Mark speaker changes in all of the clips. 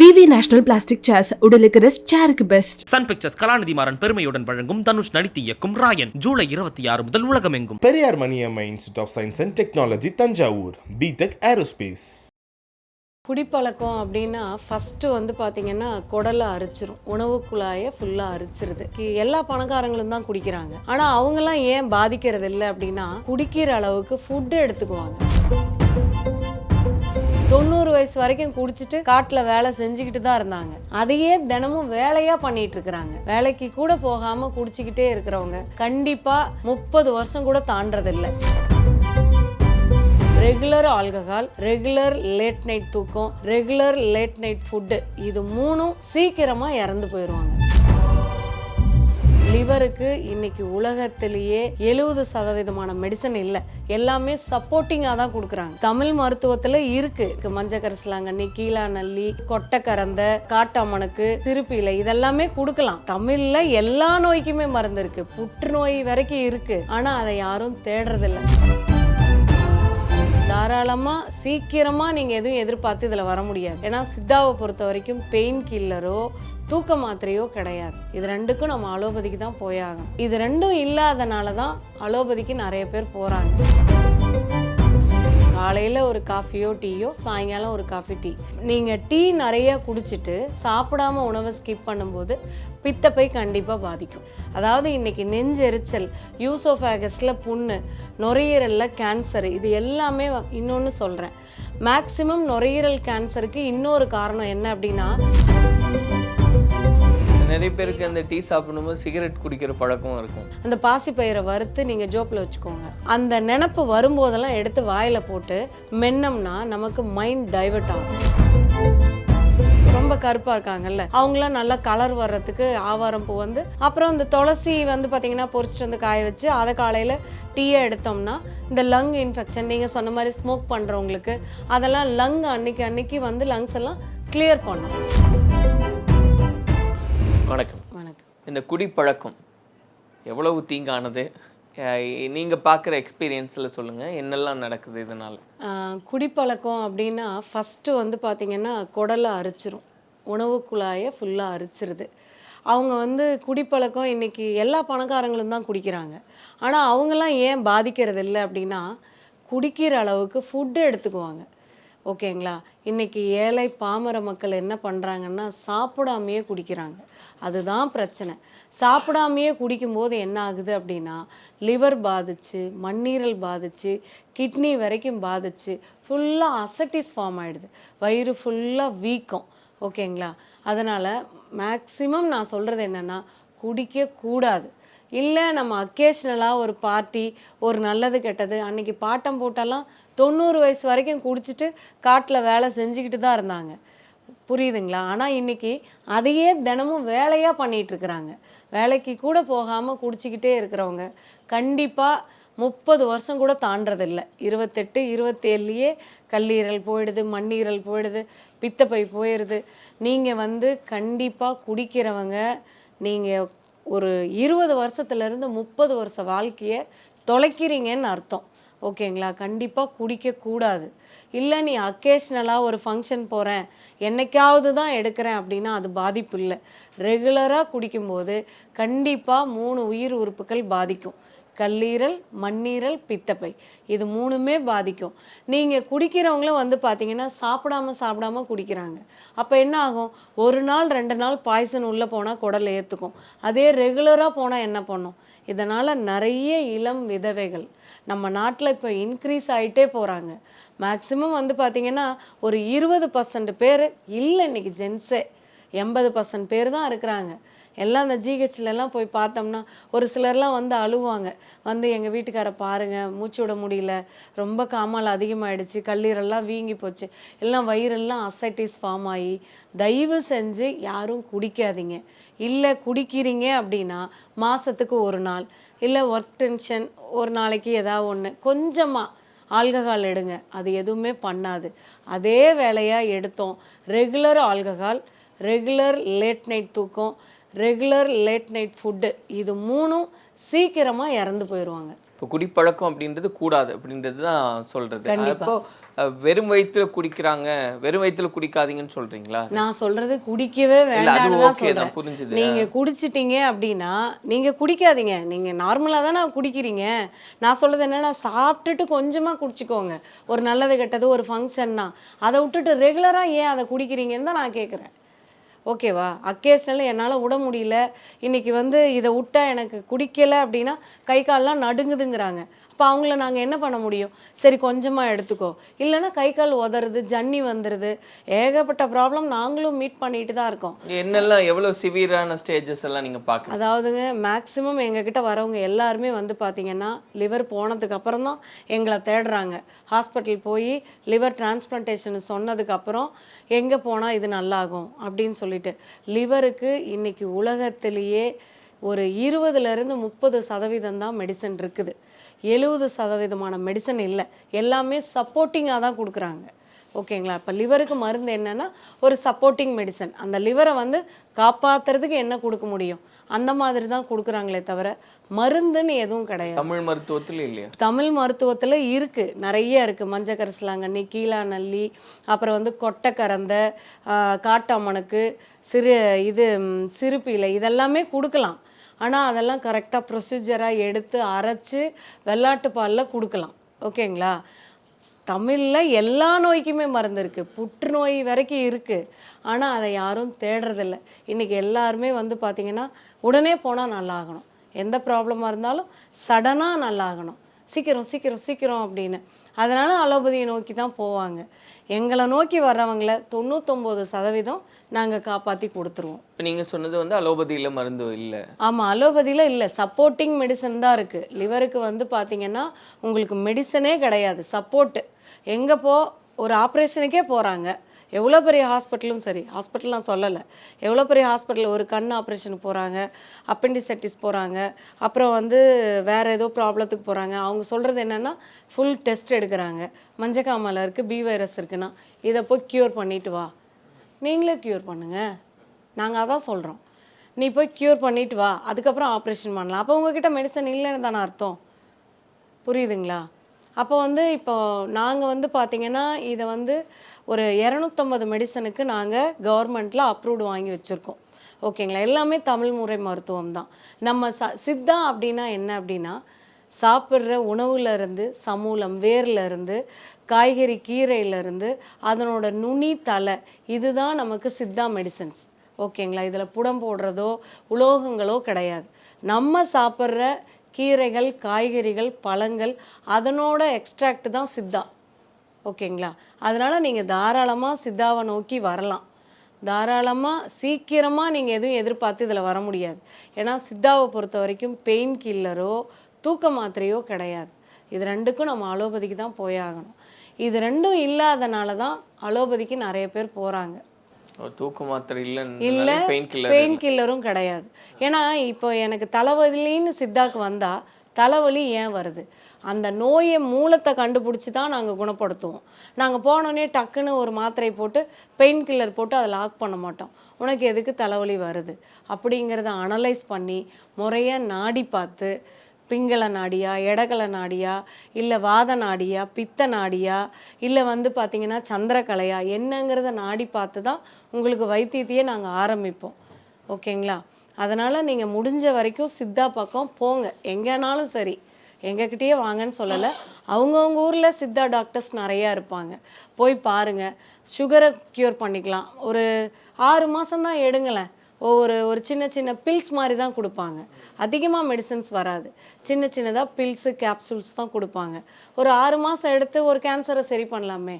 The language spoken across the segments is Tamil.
Speaker 1: விவி நேஷனல் பிளாஸ்டிக் சேர்ஸ் உடலுக்கு rest சேருக்கு best
Speaker 2: Sun Pictures Kalanithi Maran பெருமையுடன் வழங்கும் தனுஷ் நடித்து இயக்கும் ராயன் ஜூலை இருபத்தி ஆறு முதல் உலகமெங்கும்.
Speaker 3: Periyar Maniammai Institute of Science and Technology Thanjavur. BTech aerospace
Speaker 4: குடிப்பழக்கம் அப்படின்னா ஃபஸ்ட்டு வந்து பார்த்தீங்கன்னா குடலை அரிச்சிரும். உணவு குழாயை ஃபுல்லாக அரிச்சிருது. எல்லா பணக்காரங்களும் தான் குடிக்கிறாங்க. ஆனால் அவங்கெல்லாம் ஏன் பாதிக்கிறது இல்லை அப்படின்னா குடிக்கிற அளவுக்கு ஃபுட்டு எடுத்துக்குவாங்க. தொண்ணூறு வயசு வரைக்கும் குடிச்சிட்டு காட்டில் வேலை செஞ்சுக்கிட்டு தான் இருந்தாங்க. அதையே தினமும் வேலையா பண்ணிட்டு இருக்கிறாங்க. வேலைக்கு கூட போகாம குடிச்சிக்கிட்டே இருக்கிறவங்க கண்டிப்பா முப்பது வருஷம் கூட தாண்டதில்லை regular alcohol regular late night தூக்கம் ரெகுலர் லேட் நைட் ஃபுட்டு இது மூணும் சீக்கிரமாக இறந்து போயிடுவாங்க. லிவருக்கு இன்னைக்கு உலகத்திலேயே எழுபது சதவீதமான மெடிசன் இல்லை. எல்லாமே சப்போர்ட்டிங்காக தான் கொடுக்குறாங்க. தமிழ் மருத்துவத்தில் இருக்கு. இருக்கு மஞ்சள் கரிசலாங்கண்ணி கீழா நல்லி காட்டாமணக்கு திருப்பிலை இதெல்லாமே கொடுக்கலாம். தமிழ்ல எல்லா நோய்க்குமே மருந்து இருக்கு. புற்றுநோய் வரைக்கும் இருக்கு. ஆனா அதை யாரும் தேடுறதில்ல. தாராளமாக சீக்கிரமாக நீங்கள் எதுவும் எதிர்பார்த்து இதில் வர முடியாது. ஏன்னா சித்தாவை பொறுத்த வரைக்கும் பெயின் கில்லரோ தூக்க மாத்திரையோ கிடையாது. இது ரெண்டுக்கும் நம்ம அலோபதிக்கு தான் போயாகணும் இது ரெண்டும் இல்லாதனால தான் அலோபதிக்கு நிறைய பேர் போகிறாங்க காலையில் ஒரு காஃபியோ டீயோ சாயங்காலம் ஒரு காஃபி டீ. நீங்கள் டீ நிறைய குடிச்சிட்டு சாப்பிடாம உணவை ஸ்கிப் பண்ணும்போது பித்தப்பை கண்டிப்பாக பாதிக்கும். அதாவது இன்றைக்கி நெஞ்செரிச்சல் யூசோஃபேகஸில் புண்ணு நுரையீரலில் கேன்சர் இது எல்லாமே இன்னொன்று சொல்கிறேன் மேக்சிமம் நுரையீரல் கேன்சருக்கு இன்னொரு காரணம் என்ன அப்படின்னா
Speaker 5: நிறைய பேருக்கு அந்த டீ சாப்பிடும்போது சிகரெட் குடிக்கிற பழக்கம் இருக்கும்.
Speaker 4: அந்த பாசிப்பயிரை வறுத்து நீங்கள் ஜோப்பில் வச்சுக்கோங்க. அந்த நினப்பு வரும்போதெல்லாம் எடுத்து வாயில் போட்டு மென்னம்னா நமக்கு மைண்ட் டைவர்ட் ஆகும். ரொம்ப கருப்பாக இருக்காங்கல்ல. அவங்களாம் நல்லா கலர் வர்றதுக்கு ஆவாரம் பூ வந்து அப்புறம் இந்த துளசி வந்து பார்த்தீங்கன்னா பொரிச்சிட்டு வந்து காய வச்சு அதை காலையில் டீயை எடுத்தோம்னா இந்த லங் இன்ஃபெக்ஷன் நீங்கள் சொன்ன மாதிரி ஸ்மோக் பண்ணுறவங்களுக்கு அதெல்லாம் லங் அன்னைக்கு அன்னைக்கு வந்து லங்ஸ் எல்லாம் கிளியர் பண்ணும்.
Speaker 5: வணக்கம்.
Speaker 4: வணக்கம்.
Speaker 5: இந்த குடிப்பழக்கம் எவ்வளவு தீங்கானது? அஹ் நீங்க பார்க்குற எக்ஸ்பீரியன்ஸில் சொல்லுங்க என்னெல்லாம் நடக்குது இதனால?
Speaker 4: குடிப்பழக்கம் அப்படின்னா ஃபஸ்ட்டு வந்து பார்த்திங்கன்னா குடலை அரிச்சிரும். உணவு குழாயை ஃபுல்லாக அரிச்சிருது. அவங்க வந்து குடிப்பழக்கம் இன்னைக்கு எல்லா பணக்காரங்களும் தான் குடிக்கிறாங்க. ஆனால் அவங்கெல்லாம் ஏன் பாதிக்கிறது இல்லை அப்படின்னா குடிக்கிற அளவுக்கு ஃபுட்டு எடுத்துக்குவாங்க. ஓகேங்களா? இன்னைக்கு ஏழை பாமர மக்கள் என்ன பண்ணுறாங்கன்னா சாப்பிடாமையே குடிக்கிறாங்க. அதுதான் பிரச்சனை. சாப்பிடாமையே குடிக்கும்போது என்ன ஆகுது அப்படின்னா லிவர் பாதிச்சு மண்ணீரல் பாதிச்சு கிட்னி வரைக்கும் பாதிச்சு ஃபுல்லாக அசட்டிஸ் ஃபார்ம் ஆகிடுது வயிறு ஃபுல்லாக வீக்கம். ஓகேங்களா? அதனால் மேக்ஸிமம் நான் சொல்கிறது என்னென்னா குடிக்க கூடாது இல்லை நம்ம அக்கேஷ்னலாக ஒரு பார்ட்டி ஒரு நல்லது கெட்டது அன்னைக்கு பாட்டம் போட்டெல்லாம் தொண்ணூறு வயசு வரைக்கும் குடிச்சிட்டு காட்டில் வேலை செஞ்சுக்கிட்டு தான் இருந்தாங்க. புரியுதுங்களா? ஆனால் இன்னைக்கு அதையே தினமும் வேலையாக பண்ணிகிட்ருக்குறாங்க இருக்கிறாங்க வேலைக்கு கூட போகாமல் குடிச்சிக்கிட்டே இருக்கிறவங்க. கண்டிப்பாக முப்பது வருஷம் கூட தாண்டதில்லை இருபத்தெட்டு இருபத்தேழுலையே கல்லீரல் போயிடுது மண்ணீரல் போயிடுது பித்தப்பை போயிடுது நீங்கள் வந்து கண்டிப்பாக குடிக்கிறவங்க நீங்கள் ஒரு இருபது வருஷத்துலேருந்து முப்பது வருஷ வாழ்க்கையை தொலைக்கிறீங்கன்னு அர்த்தம். ஓகேங்களா? கண்டிப்பாக குடிக்கக்கூடாது இல்லை நீ அக்கேஷ்னலாக ஒரு ஃபங்க்ஷன் போகிறேன் என்னைக்காவது தான் எடுக்கிறேன் அப்படின்னா அது பாதிப்பு இல்லை. ரெகுலராக குடிக்கும்போது கண்டிப்பாக மூணு உயிர் உறுப்புகள் பாதிக்கும். கல்லீரல் மண்ணீரல் பித்தப்பை. இது மூணுமே பாதிக்கும். நீங்கள் குடிக்கிறவங்களும் வந்து பார்த்தீங்கன்னா சாப்பிடாம சாப்பிடாம குடிக்கிறாங்க. அப்போ என்ன ஆகும்? ஒரு நாள் ரெண்டு நாள் பாய்சன் உள்ளே போனால் குடல் ஏற்றுக்கும் அதே ரெகுலராக போனால் என்ன பண்ணும்? இதனால் நிறைய இளம் விதவைகள் நம்ம நாட்டில் இப்போ இன்க்ரீஸ் ஆகிட்டே போகிறாங்க மேக்ஸிமம் வந்து பார்த்திங்கன்னா ஒரு இருபது பர்சன்ட் பேர் இல்லை இன்னைக்கு ஜென்ஸே எண்பது பர்சன்ட் பேர் தான் இருக்கிறாங்க. எல்லாம் அந்த ஜிஹெச்லலாம் போய் பார்த்தோம்னா ஒரு சிலர்லாம் வந்து அழுவாங்க. வந்து எங்கள் வீட்டுக்கார பாருங்கள் மூச்சு விட முடியல ரொம்ப காமால் அதிகமாகிடுச்சு கல்லீரெல்லாம் வீங்கி போச்சு. எல்லாம் வயிறெல்லாம் அசைட்டிஸ் ஃபார்ம் ஆகி தயவு செஞ்சு யாரும் குடிக்காதீங்க. இல்லை குடிக்கிறீங்க அப்படின்னா மாதத்துக்கு ஒரு நாள் இல்லை ஒர்க் டென்ஷன் ஒரு நாளைக்கு ஏதாவது ஒன்று கொஞ்சமாக ஆல்கஹால் எடுங்க. அது எதுவுமே பண்ணாது. அதே வேலையாக எடுத்தோம் regular alcohol regular late night தூக்கம் ரெகுலர் லேட் நைட் ஃபுட்டு இது மூணும் சீக்கிரமாக இறந்து போயிடுவாங்க
Speaker 5: இப்போ குடிப்பழக்கம் அப்படின்றது கூடாது அப்படின்றது தான். அப்போ அஹ், வெறும் வயித்துல குடிக்கிறாங்க வெறும் வயித்துல குடிக்காதீங்கன்னு சொல்றீங்களா?
Speaker 4: நான் சொல்றது குடிக்கவே சொல்றேன்.
Speaker 5: புரிஞ்சுது.
Speaker 4: நீங்க குடிச்சிட்டீங்க அப்படின்னா நீங்க குடிக்காதீங்க. நீங்க நார்மலா தானே குடிக்கிறீங்க. நான் சொல்றது என்னன்னா சாப்பிட்டுட்டு கொஞ்சமா குடிச்சுக்கோங்க. ஒரு நல்லது கெட்டது ஒரு ஃபங்க்ஷன்னா அதை விட்டுட்டு ரெகுலரா ஏன் அதை குடிக்கிறீங்கன்னு தான் நான் கேட்குறேன் ஓகேவா? அக்கேஷனில் என்னால் விட முடியல. இன்றைக்கி வந்து இதை விட்டா எனக்கு குடிக்கலை அப்படின்னா கை கால்லாம் நடுங்குதுங்கிறாங்க. அப்போ அவங்கள நாங்கள் என்ன பண்ண முடியும்? சரி கொஞ்சமாக எடுத்துக்கோ. இல்லைன்னா கை கால் உதறது ஜன்னி வந்துடுது ஏகப்பட்ட ப்ராப்ளம் நாங்களும் மீட் பண்ணிட்டு தான் இருக்கோம்.
Speaker 5: என்னெல்லாம் எவ்வளவு சிவியரான ஸ்டேஜஸ் எல்லாம் நீங்க பாக்குறீங்க
Speaker 4: அதாவதுங்க மேக்ஸிமம் எங்ககிட்ட வரவங்க எல்லாருமே வந்து பார்த்தீங்கன்னா லிவர் போனதுக்கு அப்புறம் தான் எங்களை தேடுறாங்க. ஹாஸ்பிட்டல் போய் லிவர் டிரான்ஸ்பிளான்டேஷன் சொன்னதுக்கு அப்புறம் எங்கே போனால் இது நல்லாகும்? அப்படின்னு சொல்லிட்டு. லிவருக்கு இன்னைக்கு உலகத்திலேயே ஒரு இருபதுலேருந்து முப்பது சதவீதம் தான் மெடிசன் இருக்குது. எழுபது சதவீதமான மெடிசன் இல்லை. எல்லாமே சப்போர்ட்டிங்காக தான் கொடுக்குறாங்க. ஓகேங்களா? இப்போ லிவருக்கு மருந்து என்னன்னா ஒரு சப்போர்ட்டிங் மெடிசன் அந்த லிவரை வந்து காப்பாத்துறதுக்கு என்ன கொடுக்க முடியும்? அந்த மாதிரி தான் கொடுக்குறாங்களே தவிர மருந்துன்னு எதுவும் கிடையாது.
Speaker 5: தமிழ் மருத்துவத்துல இல்லையா?
Speaker 4: தமிழ் மருத்துவத்தில் இருக்குது நிறைய இருக்குது மஞ்சள் கரிசலாங்கண்ணி கீழா நல்லி அப்புறம் வந்து கொட்டைக்கரந்தை காட்டாமணக்கு சிறு இது ம், சிறுபீலை இதெல்லாமே கொடுக்கலாம். ஆனால் அதெல்லாம் கரெக்டாக ப்ரொசீஜராக எடுத்து அரைச்சி வெள்ளாட்டு பாலில் கொடுக்கலாம். ஓகேங்களா? தமிழில் எல்லா நோய்க்குமே மருந்து இருக்குது புற்றுநோய் வரைக்கும் இருக்குது ஆனால் அதை யாரும் தேடுறதில்ல. இன்றைக்கி எல்லாருமே வந்து பார்த்திங்கன்னா உடனே போனால் நல்லாகணும். எந்த ப்ராப்ளமாக இருந்தாலும் சடனாக நல்லாகணும். சீக்கிரம் சீக்கிரம் சீக்கிரம் அப்படின்னு. அதனால் அலோபதியை நோக்கி தான் போவாங்க. எங்களை நோக்கி வர்றவங்கள தொண்ணூத்தொம்பது சதவீதம் நாங்கள் காப்பாற்றி கொடுத்துருவோம்.
Speaker 5: இப்ப நீங்க சொன்னது வந்து அலோபதியில மருந்து இல்ல.
Speaker 4: ஆமாம் அலோபதியில் இல்லை. சப்போர்ட்டிங் மெடிசன் தான் இருக்குது லிவருக்கு வந்து பார்த்தீங்கன்னா உங்களுக்கு மெடிசனே கிடையாது. சப்போர்ட்டு எங்கே போ ஒரு ஆப்ரேஷனுக்கே போகிறாங்க எவ்வளோ பெரிய ஹாஸ்பிட்டலும் சரி ஹாஸ்பிட்டல் நான் சொல்லலை. எவ்வளோ பெரிய ஹாஸ்பிட்டல் ஒரு கண் ஆப்ரேஷனுக்கு போகிறாங்க அப்பெண்டிசைட்டிஸ் போகிறாங்க அப்புறம் வந்து வேறு ஏதோ ப்ராப்ளத்துக்கு போகிறாங்க அவங்க சொல்கிறது என்னென்னா ஃபுல் டெஸ்ட் எடுக்கிறாங்க. மஞ்சக்காமலை இருக்குது பி வைரஸ் இருக்குன்னா இதை போய் க்யூர் பண்ணிட்டு வா. நீங்களே க்யூர் பண்ணுங்கள் நாங்கள் அதான் சொல்கிறோம் நீ போய் க்யூர் பண்ணிட்டு வா. அதுக்கப்புறம் ஆப்ரேஷன் பண்ணலாம். அப்போ உங்ககிட்ட மெடிசன் இல்லைன்னு தானே அர்த்தம். புரியுதுங்களா? அப்போ வந்து இப்போ நாங்கள் வந்து பார்த்தீங்கன்னா இதை வந்து ஒரு இரநூத்தம்பது மெடிசனுக்கு நாங்கள் கவர்மெண்ட்டில் அப்ரூவ்டு வாங்கி வச்சுருக்கோம். ஓகேங்களா? எல்லாமே தமிழ் முறை மருத்துவம் தான். நம்ம ச சித்தா அப்படின்னா என்ன அப்படின்னா சாப்பிட்ற உணவுலேருந்து சமூலம் வேர்லேருந்து காய்கறி கீரையிலேருந்து அதனோட நுனி தலை இதுதான் நமக்கு சித்தா மெடிசன்ஸ் ஓகேங்களா? இதில் புடம் போடுறதோ உலோகங்களோ கிடையாது. நம்ம சாப்பிட்ற கீரைகள் காய்கறிகள் பழங்கள் அதனோட எக்ஸ்ட்ராக்ட் தான் சித்தா. ஓகேங்களா? அதனால் நீங்கள் தாராளமாக சித்தாவை நோக்கி வரலாம். தாராளமாக சீக்கிரமாக நீங்கள் எதுவும் எதிர்பார்த்து இதில் வர முடியாது. ஏன்னா சித்தாவை பொறுத்த வரைக்கும் பெயின் கில்லரோ தூக்க மாத்திரையோ கிடையாது. இது ரெண்டுக்கும் நம்ம அலோபதிக்கு தான் போயாகணும். இது ரெண்டும் இல்லாதனால தான் அலோபதிக்கு நிறைய பேர் போகிறாங்க
Speaker 5: தூக்க மாத்திரை
Speaker 4: இல்ல
Speaker 5: இல்ல பெயின் கில்லர்
Speaker 4: பெயின் கில்லரும் கிடையாது. ஏன்னா இப்போ எனக்கு தலைவலின்னு சித்தாக்கு வந்தா தலைவலி ஏன் வருது? அந்த நோயை மூலத்தை கண்டுபிடிச்சி தான் நாங்கள் குணப்படுத்துவோம். நாங்கள் போனோடனே டக்குன்னு ஒரு மாத்திரை போட்டு பெயின் கில்லர் போட்டு அதை லாக் பண்ண மாட்டோம். உனக்கு எதுக்கு தலைவலி வருது? அப்படிங்கிறத அனலைஸ் பண்ணி முறையாக நாடி பார்த்து பிங்கள நாடியா எடகல நாடியா இல்லை வாத நாடியா பித்த நாடியா இல்லை வந்து பார்த்தீங்கன்னா சந்திரக்கலையா என்னங்கிறத நாடி பார்த்து தான் உங்களுக்கு வைத்தியத்தையே நாங்கள் ஆரம்பிப்போம். ஓகேங்களா? அதனால் நீங்கள் முடிஞ்ச வரைக்கும் சித்தா பக்கம் போங்க. எங்கேனாலும் சரி. எங்ககிட்டயே வாங்கன்னு சொல்லலை. அவங்கவுங்க ஊரில் சித்தா டாக்டர்ஸ் நிறையா இருப்பாங்க. போய் பாருங்கள் சுகரை க்யூர் பண்ணிக்கலாம். ஒரு ஆறு மாதம் தான் எடுங்களேன். ஒவ்வொரு ஒரு சின்ன சின்ன பில்ஸ் மாதிரி தான் கொடுப்பாங்க. அதிகமாக மெடிசன்ஸ் வராது. சின்ன சின்னதாக பில்ஸு கேப்சூல்ஸ் தான் கொடுப்பாங்க. ஒரு ஆறு மாதம் எடுத்து ஒரு கேன்சரை சரி பண்ணலாமே.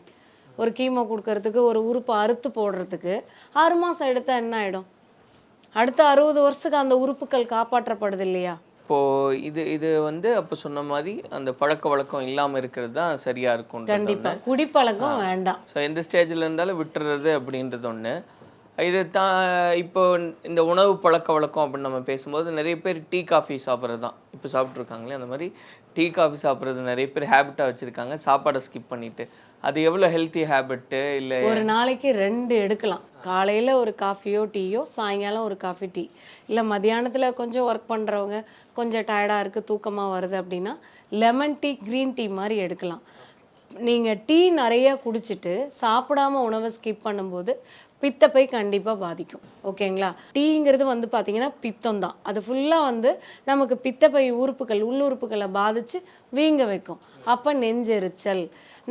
Speaker 4: ஒரு கீமோ கொடுக்கறதுக்கு ஒரு உறுப்பை அறுத்து போடுறதுக்கு ஆறு மாதம் எடுத்தால் என்ன ஆகிடும் அடுத்த அறுபது வருஷத்துக்கு அந்த உறுப்புகள் காப்பாற்றப்படுது இல்லையா?
Speaker 5: இப்போ இது இது வந்து அப்ப சொன்ன மாதிரி அந்த பழக்க வழக்கம் இல்லாம இருக்கிறது தான் சரியா இருக்கும்
Speaker 4: கண்டிப்பா. குடிப்பழக்கம் வேண்டாம்.
Speaker 5: ஸோ எந்த ஸ்டேஜில் இருந்தாலும் விட்டுறது அப்படின்றது ஒன்று இது தான் இப்போ இந்த உணவு பழக்க வழக்கம் அப்படின்னு நம்ம பேசும்போது நிறைய பேர் டீ காஃபி சாப்பிட்றது தான். இப்போ சாப்பிட்ருக்காங்களே அந்த மாதிரி டீ காஃபி சாப்பிட்றது நிறைய பேர் ஹேபிட்டாக வச்சுருக்காங்க சாப்பாடை ஸ்கிப் பண்ணிட்டு. அது எவ்வளோ ஹெல்த்தி ஹேபிட்டு இல்லை?
Speaker 4: ஒரு நாளைக்கு ரெண்டு எடுக்கலாம். காலையில் ஒரு காஃபியோ டீயோ சாயங்காலம் ஒரு காஃபி டீ. இல்லை மதியானத்தில் கொஞ்சம் ஒர்க் பண்ணுறவங்க கொஞ்சம் டயர்டாக இருக்குது தூக்கமாக வருது அப்படின்னா லெமன் டீ க்ரீன் டீ மாதிரி எடுக்கலாம். நீங்கள் டீ நிறைய குடிச்சிட்டு சாப்பிடாம உணவை ஸ்கிப் பண்ணும்போது பித்தப்பை கண்டிப்பாக பாதிக்கும். ஓகேங்களா? டீங்கிறது வந்து பார்த்திங்கன்னா பித்தம் தான் அது ஃபுல்லாக வந்து நமக்கு பித்தப்பை உறுப்புகள் உள்ளுறுப்புகளை பாதித்து வீங்க வைக்கும். அப்போ நெஞ்செரிச்சல்.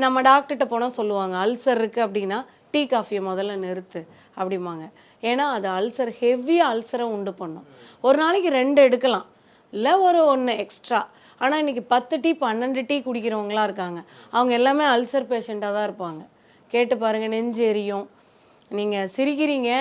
Speaker 4: நம்ம டாக்டர்கிட்ட போனால் சொல்லுவாங்க அல்சர் இருக்குது அப்படின்னா டீ காஃபியை முதல்ல நிறுத்து அப்படிம்பாங்க. ஏன்னா அது அல்சர் ஹெவி அல்சரை உண்டு பண்ணும். ஒரு நாளைக்கு ரெண்டு எடுக்கலாம். இல்லை ஒரு ஒன்று எக்ஸ்ட்ரா ஆனால் இன்னைக்கு பத்து டீ பன்னெண்டு டீ குடிக்கிறவங்களா இருக்காங்க. அவங்க எல்லாமே அல்சர் பேஷண்ட்டாக தான் இருப்பாங்க. கேட்டு பாருங்கள் நெஞ்சு எரியும் நீங்கள் சிரிக்கிறீங்க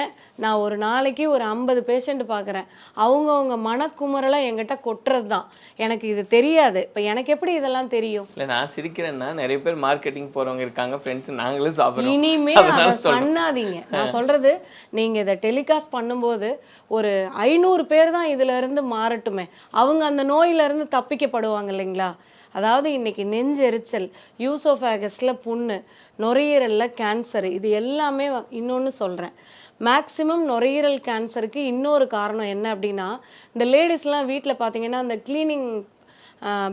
Speaker 4: நான் ஒரு நாளைக்கு ஒரு ஐம்பது பேஷண்ட் பார்க்குறேன். அவங்கவுங்க மனக்குமுறலை என்கிட்ட கொட்டுறது தான் எனக்கு இது தெரியாது. இப்போ எனக்கு எப்படி இதெல்லாம் தெரியும்?
Speaker 5: இல்லை நான் சிரிக்கிறேன்னா நிறைய பேர் மார்க்கெட்டிங் போறவங்க இருக்காங்க ஃப்ரெண்ட்ஸ் நாங்களும் சாப்பிடுறோம்
Speaker 4: இனிமே அதை. பண்ணாதீங்க. நான் சொல்றது நீங்க இதை டெலிகாஸ்ட் பண்ணும்போது ஒரு ஐநூறு பேர் தான் இதுல இருந்து மாறட்டுமே. அவங்க அந்த நோயில இருந்து தப்பிக்கப்படுவாங்க இல்லைங்களா? அதாவது இன்னைக்கு நெஞ்செரிச்சல் யூசோஃபேகஸ்ல புண்ணு நுரையீரல்ல கேன்சர் இது எல்லாமே இன்னொன்று சொல்றேன். மேக்ஸிமம் நுரையீரல் கேன்சருக்கு இன்னொரு காரணம் என்ன அப்படின்னா இந்த லேடிஸ்லாம் வீட்டில் பார்த்தீங்கன்னா அந்த க்ளீனிங்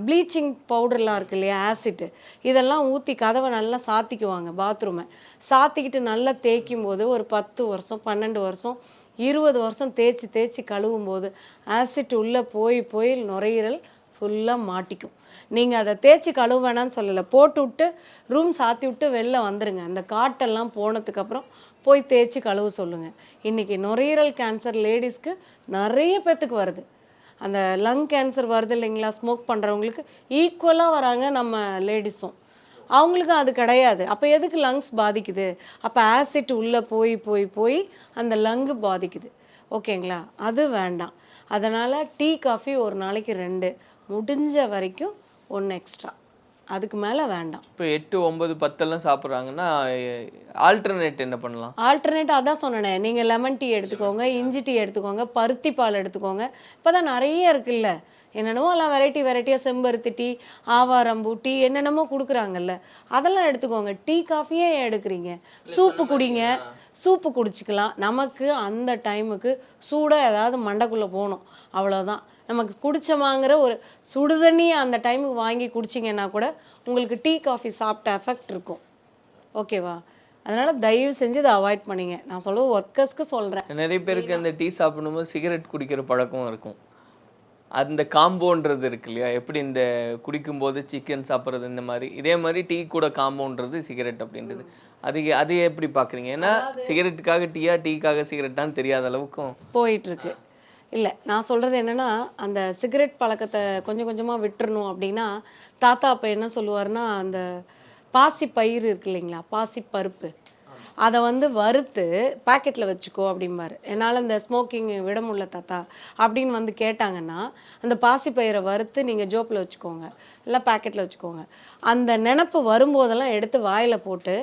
Speaker 4: ப்ளீச்சிங் பவுடர்லாம் இருக்கு இல்லையா ஆசிட்டு இதெல்லாம் ஊற்றி கதவை நல்லா சாத்திக்குவாங்க பாத்ரூமை சாத்திக்கிட்டு நல்லா தேய்க்கும் போது ஒரு பத்து வருஷம் பன்னெண்டு வருஷம் இருபது வருஷம் தேய்ச்சி தேய்ச்சி கழுவும் போது ஆசிட் உள்ளே போய் போய் நுரையீரல் ஃபுல்லாக மாட்டிக்கும். நீங்கள் அதை தேய்ச்சி கழுவ வேணாம்னு சொல்லலை. போட்டு விட்டு ரூம் சாத்தி விட்டு வெளில வந்துருங்க. அந்த காட்டெல்லாம் போனதுக்கப்புறம் போய் தேய்ச்சி கழுவ சொல்லுங்கள் இன்றைக்கி நுரையீரல் கேன்சர் லேடிஸ்க்கு நிறைய பேத்துக்கு வருது. அந்த லங் கேன்சர் வருது இல்லைங்களா? ஸ்மோக் பண்ணுறவங்களுக்கு ஈக்குவலாக வராங்க நம்ம லேடிஸும் அவங்களுக்கும் அது கிடையாது. அப்போ எதுக்கு லங்ஸ் பாதிக்குது? அப்போ ஆசிட் உள்ளே போய் போய் போய் அந்த லங்கு பாதிக்குது. ஓகேங்களா? அது வேண்டாம். அதனால் டீ காஃபி ஒரு நாளைக்கு ரெண்டு. முடிஞ்ச வரைக்கும் ஒன்று எக்ஸ்ட்ரா அதுக்கு மேலே வேண்டாம்.
Speaker 5: இப்போ எட்டு ஒன்பது பத்தெல்லாம் சாப்பிட்றாங்கன்னா ஆல்டர்னேட் என்ன பண்ணலாம்?
Speaker 4: ஆல்டர்னேட் அதான் சொன்னேனே நீங்கள் லெமன் டீ எடுத்துக்கோங்க இஞ்சி டீ எடுத்துக்கோங்க பருத்தி பால் எடுத்துக்கோங்க. இப்போ தான் நிறைய இருக்குல்ல. என்னென்னமோ எல்லாம் வெரைட்டி வெரைட்டியாக செம்பருத்தி டீ ஆவாரம்பூ டீ என்னென்னமோ கொடுக்குறாங்கல்ல. அதெல்லாம் எடுத்துக்கோங்க. டீ காஃபியே எடுக்கிறீங்க? சூப்பு குடிங்க. சூப்பு குடிச்சிக்கலாம். நமக்கு அந்த டைமுக்கு சூடாக ஏதாவது மண்டைக்குள்ளே போகணும். அவ்வளோதான் நமக்கு குடிச்சமாங்கிற ஒரு சுடு தண்ணியை அந்த டைமுக்கு வாங்கி குடிச்சிங்கன்னா கூட உங்களுக்கு டீ காஃபி சாப்பிட்ட எஃபெக்ட் இருக்கும். ஓகேவா அதனால் தயவு செஞ்சு இதை அவாய்ட் பண்ணிங்க. நான் சொல்லுவது ஒர்க்கர்ஸ்க்கு சொல்கிறேன்
Speaker 5: நிறைய பேருக்கு அந்த டீ சாப்பிடும்போது சிகரெட் குடிக்கிற பழக்கம் இருக்கும். அந்த காம்போன்றது இருக்கு இல்லையா? எப்படி இந்த குடிக்கும்போது சிக்கன் சாப்பிட்றது இந்த மாதிரி. இதே மாதிரி டீ கூட காம்போன்றது சிகரெட் அப்படின்றது. அது அது எப்படி பார்க்குறீங்க? ஏன்னா சிகரெட்டுக்காக டீயா டீக்காக சிகரெட்டான்னு தெரியாத அளவுக்கும்
Speaker 4: போயிட்டுருக்கு இல்லை நான் சொல்கிறது என்னென்னா அந்த சிகரெட் பழக்கத்தை கொஞ்சம் கொஞ்சமாக விட்டுறணும் அப்படின்னா தாத்தா அப்போ என்ன சொல்லுவார்னா அந்த பாசி பயிர் இருக்கு இல்லைங்களா பாசி பருப்பு. அதை வந்து வறுத்து பாக்கெட்டில் வச்சுக்கோ அப்படிம்பாரு. என்னால் இந்த ஸ்மோக்கிங் விட முடியல தாத்தா அப்படின்னு வந்து கேட்டாங்கன்னா அந்த பாசி பயிரை வறுத்து நீங்கள் ஜோப்பில் வச்சுக்கோங்க இல்லை பாக்கெட்டில் வச்சுக்கோங்க. அந்த நினப்பு வரும்போதெல்லாம் எடுத்து வாயில் போட்டு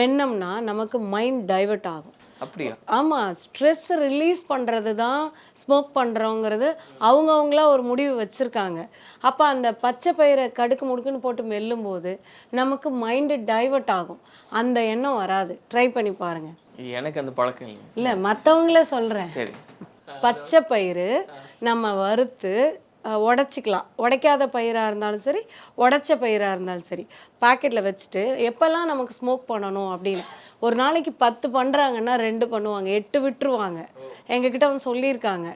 Speaker 4: மென்னம்னா நமக்கு மைண்ட் டைவர்ட் ஆகும்.
Speaker 5: அப்படியா?
Speaker 4: ஆமாம் ஸ்ட்ரெஸ் ரிலீஸ் பண்ணுறது தான் ஸ்மோக் பண்ணுறோங்கிறது அவங்கவுங்களா ஒரு முடிவு வச்சுருக்காங்க. அப்போ அந்த பச்சை பயிரை கடுக்கு முடுக்குன்னு போட்டு மெல்லும்போது நமக்கு மைண்டு டைவர்ட் ஆகும். அந்த எண்ணம் வராது. ட்ரை பண்ணி பாருங்க.
Speaker 5: எனக்கு அந்த பழக்கம் இல்லை
Speaker 4: இல்லை மற்றவங்கள சொல்கிறேன்
Speaker 5: சரி.
Speaker 4: பச்சை பயிறு நம்ம வறுத்து உடைச்சிக்கலாம். உடைக்காத பயிராக இருந்தாலும் சரி உடைச்ச பயிராக இருந்தாலும் சரி பாக்கெட்டில் வச்சுட்டு எப்போல்லாம் நமக்கு ஸ்மோக் பண்ணணும் அப்படின்னு ஒரு நாளைக்கு பத்து பண்ணுறாங்கன்னா ரெண்டு பண்ணுவாங்க எட்டு விட்டுருவாங்க. எங்ககிட்ட வந்து சொல்லியிருக்காங்க.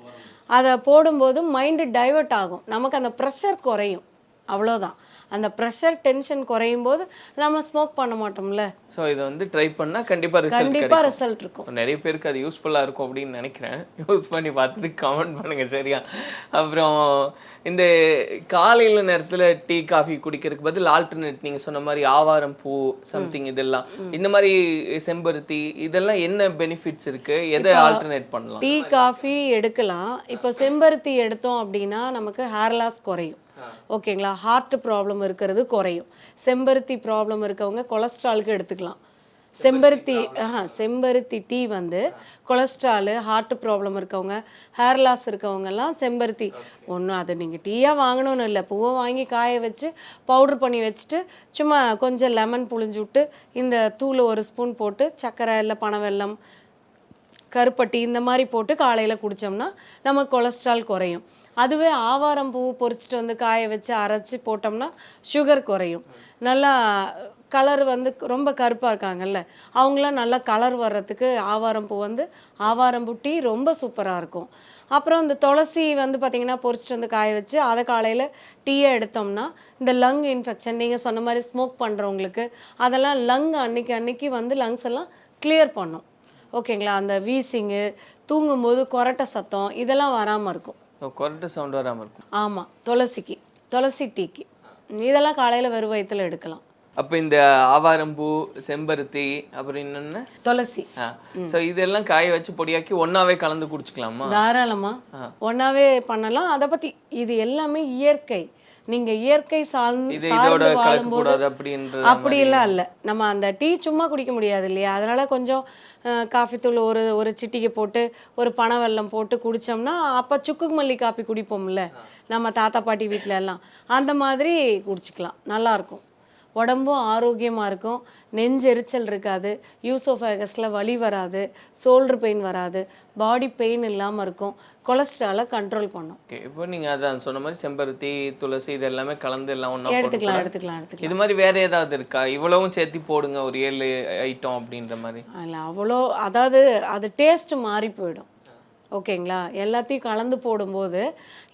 Speaker 4: அதை போடும்போது மைண்டு டைவர்ட் ஆகும். நமக்கு அந்த ப்ரெஷர் குறையும். அவ்வளோதான் அந்த ப்ரெஷர் டென்ஷன் குறையும் போது நம்ம ஸ்மோக் பண்ண மாட்டோம்ல.
Speaker 5: ஸோ இதை வந்து ட்ரை பண்ணால் கண்டிப்பாக ரிசல்ட்
Speaker 4: கண்டிப்பாக ரிசல்ட் இருக்கும்.
Speaker 5: நிறைய பேருக்கு அது யூஸ்ஃபுல்லாக இருக்கும் அப்படின்னு நினைக்கிறேன். யூஸ் பண்ணி பார்த்துட்டு கமெண்ட் பண்ணுங்க சரியா? அப்புறம் இந்த காலையில் நேரத்தில் டீ காஃபி குடிக்கிறதுக்கு பதில் ஆல்டர்னேட் நீங்கள் சொன்ன மாதிரி ஆவாரம் பூ சம்திங் இதெல்லாம். இந்த மாதிரி செம்பருத்தி இதெல்லாம் என்ன பெனிஃபிட்ஸ் இருக்கு? எதை ஆல்டர்னேட் பண்ணலாம்?
Speaker 4: டீ காஃபி எடுக்கலாம். இப்போ செம்பருத்தி எடுத்தோம் அப்படின்னா நமக்கு ஹேர் லாஸ் குறையும். ஓகேங்களா? ஹார்ட் ப்ராப்ளம் இருக்கிறது குறையும். செம்பருத்தி ப்ராப்ளம் இருக்கவங்க கொலஸ்ட்ராலுக்கு எடுத்துக்கலாம். செம்பருத்தி ஆஹா செம்பருத்தி டீ வந்து கொலஸ்ட்ராலு ஹார்ட் ப்ராப்ளம் இருக்கவங்க ஹேர் லாஸ் இருக்கவங்கெல்லாம் செம்பருத்தி. ஒன்றும் அதை நீங்கள் டீயாக வாங்கணும்னு இல்லை. பூவை வாங்கி காய வச்சு பவுடர் பண்ணி வச்சுட்டு சும்மா கொஞ்சம் லெமன் புழிஞ்சு விட்டு இந்த தூள் ஒரு ஸ்பூன் போட்டு சர்க்கரை இல்லை பனவெல்லம் கருப்பட்டி இந்த மாதிரி போட்டு காலையில் குடித்தோம்னா நமக்கு கொலஸ்ட்ரால் குறையும். அதுவே ஆவாரம் பூ பொரிச்சிட்டு வந்து காய வச்சு அரைச்சி போட்டோம்னா சுகர் குறையும். நல்லா கலர் வந்து ரொம்ப கருப்பாக இருக்காங்கல்ல அவங்களாம் நல்லா கலர் வர்றதுக்கு ஆவாரம் பூ வந்து ஆவாரம் பூ டீ ரொம்ப சூப்பராக இருக்கும். அப்புறம் இந்த துளசி வந்து பார்த்திங்கன்னா பொறிச்சிட்டு வந்து காய வச்சு அதை காலையில் டீயை எடுத்தோம்னா இந்த லங் இன்ஃபெக்ஷன் நீங்கள் சொன்ன மாதிரி ஸ்மோக் பண்ணுறவங்களுக்கு அதெல்லாம் லங் அன்னைக்கு அன்னைக்கு வந்து லங்ஸ் எல்லாம் கிளியர் பண்ணும். ஓகேங்களா அந்த வீசிங்கு தூங்கும்போது கொரட்டை சத்தம் இதெல்லாம் வராமல் இருக்கும்.
Speaker 5: கொரட்டு சவுண்ட் வராமல் இருக்கும்.
Speaker 4: ஆமாம் துளசிக்கு துளசி டீக்கு. இதெல்லாம் காலையில் வெறும் வயித்துல எடுக்கலாம்.
Speaker 5: அப்போ இந்த ஆவாரம்பூ செம்பருத்தி அப்புறம் இன்னொன்னு
Speaker 4: துளசி.
Speaker 5: ஸோ இதெல்லாம் காய வச்சு பொடியாக்கி ஒண்ணாவே கலந்து குடிச்சுக்கலாமா?
Speaker 4: தாராளமா. ஒன்னாவே பண்ணலாம். அதை பத்தி இது எல்லாமே இயற்கை. நீங்க இயற்கை சார்ந்து சார்ந்து வாழும்போது
Speaker 5: அப்படின்ற
Speaker 4: அப்படிலாம் இல்லை. நம்ம அந்த டீ சும்மா குடிக்க முடியாது இல்லையா? அதனால கொஞ்சம் காஃபி தூள் ஒரு ஒரு சிட்டிகை போட்டு ஒரு பனை வெல்லம் போட்டு குடிச்சோம்னா அப்போ சுக்கு மல்லி காப்பி குடிப்போம்ல. நம்ம தாத்தா பாட்டி வீட்ல எல்லாம். அந்த மாதிரி குடிச்சுக்கலாம். நல்லா இருக்கும். உடம்பும் ஆரோக்கியமா இருக்கும். நெஞ்செரிச்சல் இருக்காது. யூசோஃபேகஸில் வலி வராது. ஷோல்டர் பெயின் வராது. பாடி பெயின் இல்லாமல் இருக்கும். கொலஸ்ட்ராலை கண்ட்ரோல் பண்ணும்.
Speaker 5: ஓகே இப்போ நீங்க அதான் சொன்ன மாதிரி செம்பருத்தி துளசி இது எல்லாமே கலந்து எல்லாம் ஒண்ணா
Speaker 4: எடுத்துக்கலாம் எடுத்துக்கலாம் எடுத்துக்கலாம்.
Speaker 5: இது மாதிரி வேற ஏதாவது இருக்கா? இவ்வளவும் சேர்த்து போடுங்க ஒரு ஏழு ஐட்டம் அப்படின்ற மாதிரி.
Speaker 4: அதில் அவ்வளோ அதாவது அது டேஸ்ட் மாறி போயிடும். ஓகேங்களா? எல்லாத்தையும் கலந்து போடும்போது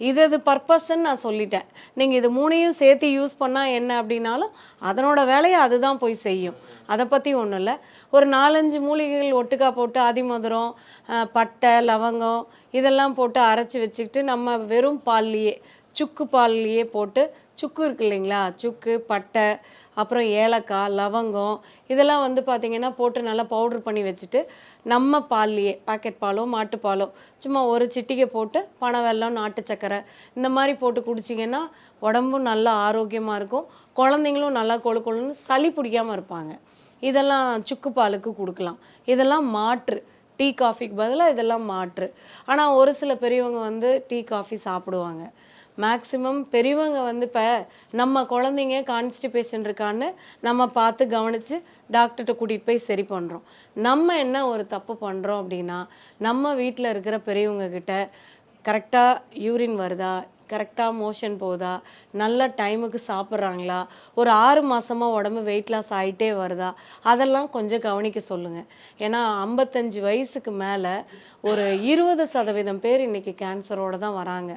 Speaker 4: இது இது பர்பஸ்ன்னு நான் சொல்லிட்டேன். நீங்கள் இது மூணையும் சேர்த்து யூஸ் பண்ணால் என்ன அப்படின்னாலும் அதனோட வேலையை அதுதான் போய் செய்யும். அதை பற்றி ஒன்றும் இல்லை. ஒரு நாலஞ்சு மூலிகைகள் ஒட்டுக்கா போட்டு அதிமதுரம் பட்டை லவங்கம் இதெல்லாம் போட்டு அரைச்சி வச்சுக்கிட்டு நம்ம வெறும் பால்லையே சுக்கு பால்லையே போட்டு சுக்கு இருக்கு இல்லைங்களா? சுக்கு பட்டை அப்புறம் ஏலக்காய் லவங்கம் இதெல்லாம் வந்து பார்த்திங்கன்னா போட்டு நல்லா பவுடர் பண்ணி வச்சுட்டு நம்ம பால்லையே பாக்கெட் பாலோ மாட்டுப்பாலோ சும்மா ஒரு சிட்டிகை போட்டு பனை வெல்லம் நாட்டு சக்கரை இந்த மாதிரி போட்டு குடிச்சிங்கன்னா உடம்பும் நல்லா ஆரோக்கியமாக இருக்கும். குழந்தைங்களும் நல்லா கொழு கொழுன்னு சளி பிடிக்காமல் இருப்பாங்க. இதெல்லாம் சுக்கு பாலுக்கு கொடுக்கலாம். இதெல்லாம் மாற்று. டீ காஃபிக்கு பதிலாக இதெல்லாம் மாற்று. ஆனால் ஒரு சில பெரியவங்க வந்து டீ காஃபி சாப்பிடுவாங்க. மேக்ஸிமம் பெரியவங்க வந்து இப்போ நம்ம குழந்தைங்க கான்ஸ்டிபேஷன் இருக்கான்னு நம்ம பார்த்து கவனித்து டாக்டர்கிட்ட கூட்டிகிட்டு போய் சரி பண்ணுறோம் நம்ம என்ன ஒரு தப்பு பண்ணுறோம் அப்படின்னா நம்ம வீட்டில் இருக்கிற பெரியவங்க கிட்ட கரெக்டாக யூரின் வருதா? கரெக்டாக மோஷன் போகுதா? நல்ல டைமுக்கு சாப்பிட்றாங்களா? ஒரு ஆறு மாதமாக உடம்பு வெயிட் லாஸ் ஆகிட்டே வருதா? அதெல்லாம் கொஞ்சம் கவனிக்க சொல்லுங்கள் ஏன்னா ஐம்பத்தஞ்சு வயசுக்கு மேலே ஒரு இருபது சதவீதம் பேர் இன்னைக்கு கேன்சரோடு தான் வராங்க.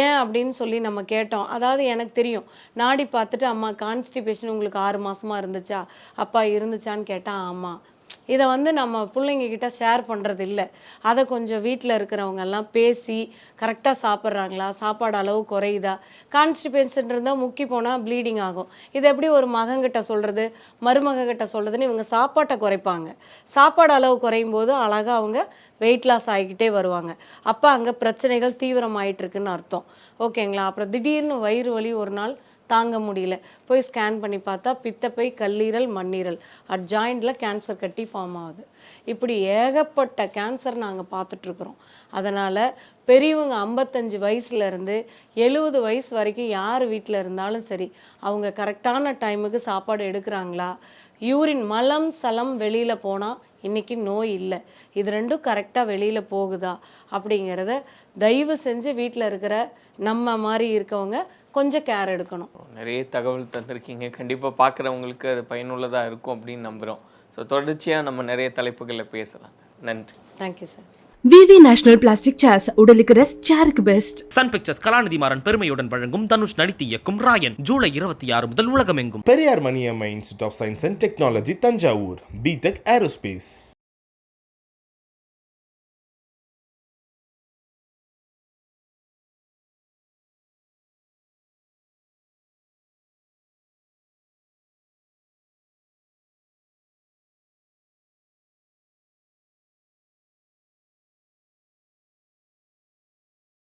Speaker 4: ஏன் அப்படின்னு சொல்லி நம்ம கேட்டோம். அதாவது எனக்கு தெரியும். நாடி பார்த்துட்டு அம்மா கான்ஸ்டிபேஷன் உங்களுக்கு ஆறு மாதமாக இருந்துச்சா? அப்பா இருந்துச்சான்னு கேட்டால் ஆமாம் இதை வந்து நம்ம பிள்ளைங்கக்கிட்ட ஷேர் பண்ணுறது இல்லை அதை கொஞ்சம் வீட்டில் இருக்கிறவங்க எல்லாம் பேசி கரெக்டாக சாப்பிட்றாங்களா? சாப்பாடு அளவு குறையுதா? கான்ஸ்டிபேஷன் இருந்தால் முக்கி போனால் ப்ளீடிங் ஆகும். இதை எப்படி ஒரு மகங்கிட்ட சொல்கிறது மருமகங்கிட்ட சொல்கிறதுன்னு இவங்க சாப்பாட்டை குறைப்பாங்க. சாப்பாடு அளவு குறையும் போது அழகாக அவங்க வெயிட் லாஸ் ஆகிக்கிட்டே வருவாங்க. அப்போ அங்கே பிரச்சனைகள் தீவிரமாயிட்டு இருக்குன்னு அர்த்தம். ஓகேங்களா? அப்புறம் திடீர்னு வயிறு வலி ஒரு நாள் தாங்க முடியல. போய் ஸ்கேன் பண்ணி பார்த்தா பித்தப்பை கல்லீரல் மண்ணீரல். அட் ஜாயிண்டில் கேன்சர் கட்டி ஃபார்ம் ஆகுது. இப்படி ஏகப்பட்ட கேன்சர் நாங்கள் பார்த்துட்ருக்குறோம். அதனால் பெரியவங்க ஐம்பத்தஞ்சு வயசுலேருந்து எழுபது வயசு வரைக்கும் யார் வீட்டில் இருந்தாலும் சரி அவங்க கரெக்டான டைமுக்கு சாப்பாடு எடுக்கிறாங்களா? யூரின் மலம் சலம் வெளியில் போனால் இன்னைக்கு நோய் இல்லை. இது ரெண்டும் கரெக்டாக வெளியில் போகுதா அப்படிங்கிறத தயவு செஞ்சு வீட்டில் இருக்கிற நம்ம மாதிரி இருக்கவங்க கொஞ்சம் கேர் எடுக்கணும்.
Speaker 5: நிறைய தகவல் தந்திருக்கீங்க. கண்டிப்பா பார்க்குறவங்களுக்கு அது பயனுள்ளதா இருக்கும் அப்படின்னு நம்புறோம். ஸோ தொடர்ச்சியா நம்ம நிறைய தலைப்புகளில் பேசலாம். நன்றி.
Speaker 4: Thank you sir
Speaker 1: VV National Plastic Chairs உடலுக்கு rest சேருக்கு best
Speaker 2: Sun Pictures Kalanithi Maran பெருமையுடன் வழங்கும் தனுஷ் நடித்து இயக்கும் ராயன் ஜூலை இருபத்தி ஆறு முதல் உலகமெங்கும்.
Speaker 3: Periyar Maniammai Institute of Science and Technology Thanjavur. BTech aerospace